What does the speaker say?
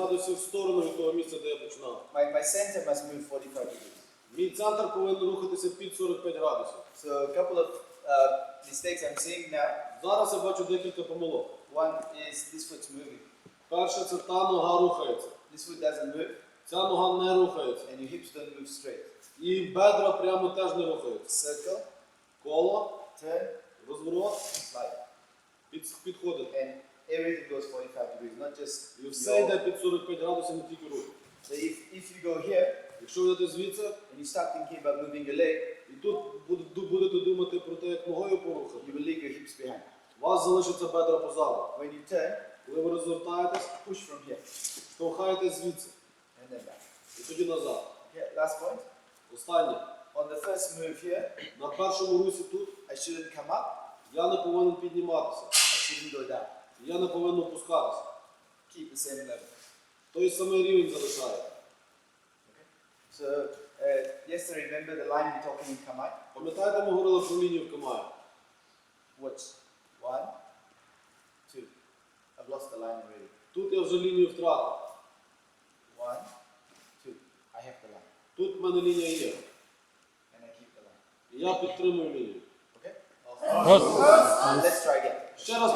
градусів в сторону від того місця, де я починав. My, my center must move 45 degrees. Мій центр повинен рухатися під 45 градусів. So a couple of uh, mistakes I'm seeing now. Зараз я бачу декілька помилок. One is this foot's moving. Перше, це та нога рухається. This foot doesn't move, Ця нога не рухається. and your hips don't move straight. І бедра прямо теж не рухаються. Circle, Коло, turn, розворот, slide. підходить. And everything goes 45 degrees, not just І все йде під 45 градусів, не тільки рух. So if, if you go here Якщо ви йдете звідси, and you start thinking about moving your leg, і тут буде- будете думати про те, як ногою порухати, you will leave your hips behind. у вас залишиться бедра позаду. When you turn, Коли ви розвертаєтесь, push from here штовхаєтесь звідси. and then back. І тоді назад. Okay, last point. Останнє. On the first move here, На першому русі тут I shouldn't come up, я не повинен підніматися. I shouldn't. Я не повинен опускатися. Keep the same level. Той самий рівень залишає. So uh, yesterday, remember the line we're talking in Kamai? Пам'ятаєте, ми говорили про лінію в Камаї? Watch. One, two. I've lost the line already. Тут я вже лінію втратив. One, two. I have the line. Тут в мене лінія є. And I keep the line. І я підтримую лінію. Okay? Uh, let's try again. Ще раз